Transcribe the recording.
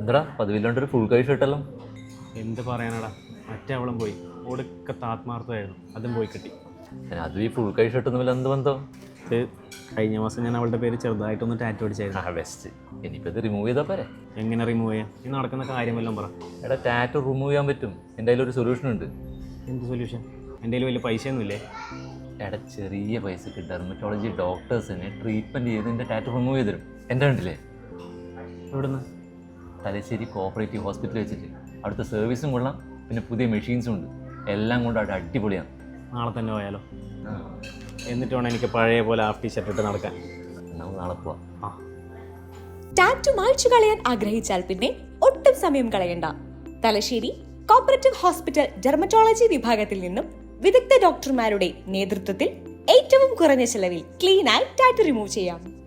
എന്താടാ പതിവില്ലാണ്ട് ഒരു ഫുൾ കൈ ഷർട്ടല്ലോ എന്ത് പറയാനടാ? മറ്റേ അവളും പോയി. ഒടുക്കത്തെ ആത്മാർത്ഥമായിരുന്നു അതും പോയി കിട്ടി. അതും ഈ ഫുൾ കൈ ഷർട്ട് തമ്മിൽ എന്ത് ബന്ധം? കഴിഞ്ഞ മാസം ഞാൻ അവളുടെ പേര് ചെറുതായിട്ടൊന്ന് ടാറ്റു അടിച്ചായിരുന്നു. ആ ബെസ്റ്റ് ഇനിയിപ്പോൾ ഇത് റിമൂവ് ചെയ്താൽ പോരെ? എങ്ങനെ റിമൂവ് ചെയ്യാം? ഈ നടക്കുന്ന കാര്യമെല്ലാം പറ. എടാ ടാറ്റു റിമൂവ് ചെയ്യാൻ പറ്റും. എന്റെ ഒരു സൊല്യൂഷൻ ഉണ്ട്. എന്ത് സൊല്യൂഷൻ എന്റെ കയ്യിൽ വലിയ പൈസയൊന്നുമില്ലേ? എടാ ചെറിയ പൈസക്ക് ഡെർമറ്റോളജി ഡോക്ടേഴ്സിനെ ട്രീറ്റ്മെന്റ് ചെയ്ത് എന്റെ ടാറ്റു റിമൂവ് ചെയ്ത് തരും. എന്റെ ഉണ്ടല്ലേ എവിടുന്ന്? തലശ്ശേരി കോപ്പറേറ്റീവ് ഹോസ്പിറ്റലിൽ വെച്ചിട്ട്. അവിടുത്തെ സർവീസും കൊള്ളാം. പിന്നെ പുതിയ മെഷീൻസും ഉണ്ട്. എല്ലാം കൊണ്ട് അവിടെ അടിപൊളിയാണ്. നാളെ തന്നെ പോയാലോ? എന്നിട്ട് വേണം എനിക്ക് പഴയ പോലെ ഹാഫ് ടീ ഷർട്ട് ഇട്ട് നടക്കാൻ. നമുക്ക് നാളെ പോവാം. ടാറ്റു മായ്ച്ചു കളയാൻ ആഗ്രഹിച്ചാൽ പിന്നെ ഒട്ടും സമയം കളയണ്ട. തലശ്ശേരി കോപ്പറേറ്റീവ് ഹോസ്പിറ്റൽ ഡെർമറ്റോളജി വിഭാഗത്തിൽ നിന്നും വിദഗ്ധ ഡോക്ടർമാരുടെ നേതൃത്വത്തിൽ ഏറ്റവും കുറഞ്ഞ ചെലവിൽ ക്ലീനായി ടാറ്റു റിമൂവ് ചെയ്യാം.